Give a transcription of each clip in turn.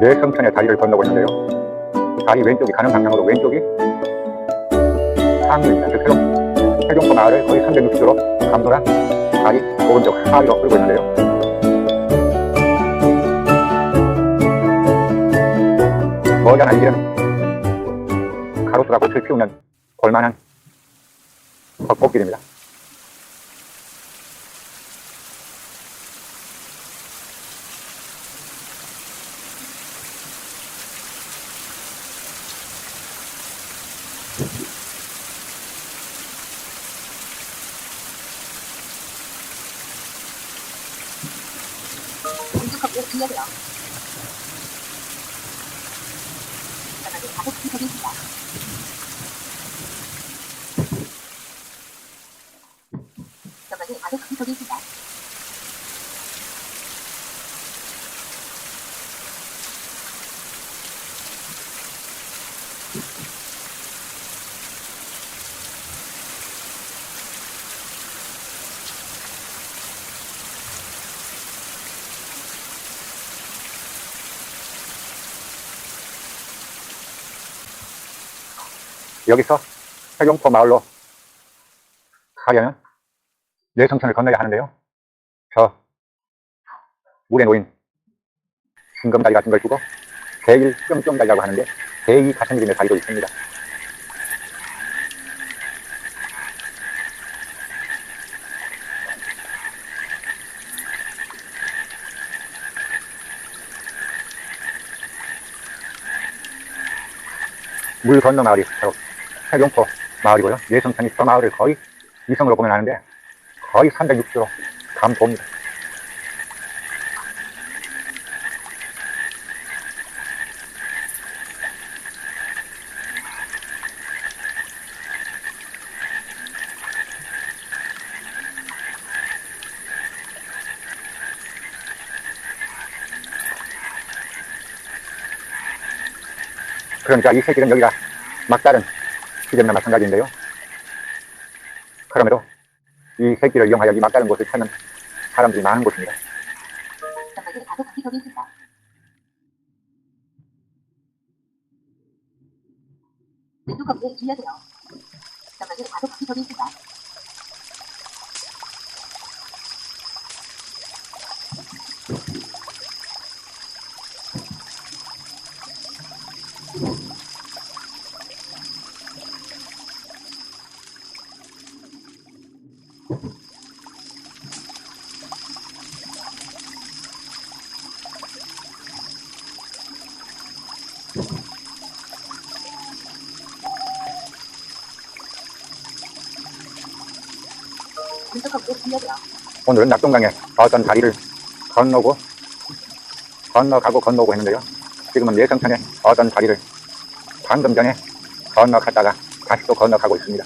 뇌성천의 다리를 건너고 있는데요. 다리 왼쪽이 가는 방향으로 왼쪽이 상류입니다. 즉 세종, 세종포 마을을 거의 360도로 감돌아 다리 오른쪽 하위로 끌고 있는데요. 머지않아 이 길은 가로수가 꽃을 피우면 볼만한 벚꽃길입니다. 전방에 가속 비속이 있습니다. 전방에 가속 비속이 있습니다. 여기서 세종포 마을로 가려면 뇌성천을 건너야 하는데요. 저 물에 놓인 징검다리 같은 걸 두고 제1 뿅뿅다리라고 하는데 제2 가천길임의 다리도 있습니다. 물 건너 마을이 바로 세종포 마을이고요. 뇌성천이 저 마을을 거의 위성으로 보면 하는데 거의 360도로 감도입니다. 그러니까 이 새길은 여기가 막다른 지점이나 마찬가지인데요. 그럼에도 이 새길을 이용하여 이 막다른 곳을 찾는 사람들이 많은 곳입니다. 왼쪽 검에 주의하세요. 전방에 가속 비속이 있습니다. 왼쪽 검에 주의하세요. 오늘은 낙동강에 어떤 다리를 건너고 건너가고 건너고 했는데요. 지금은 예성천에 어떤 다리를 방금 전에 건너갔다가 다시 또 건너가고 있습니다.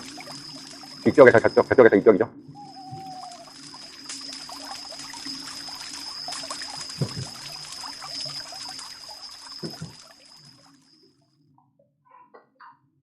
이쪽에서 저쪽, 저쪽에서 이쪽이죠.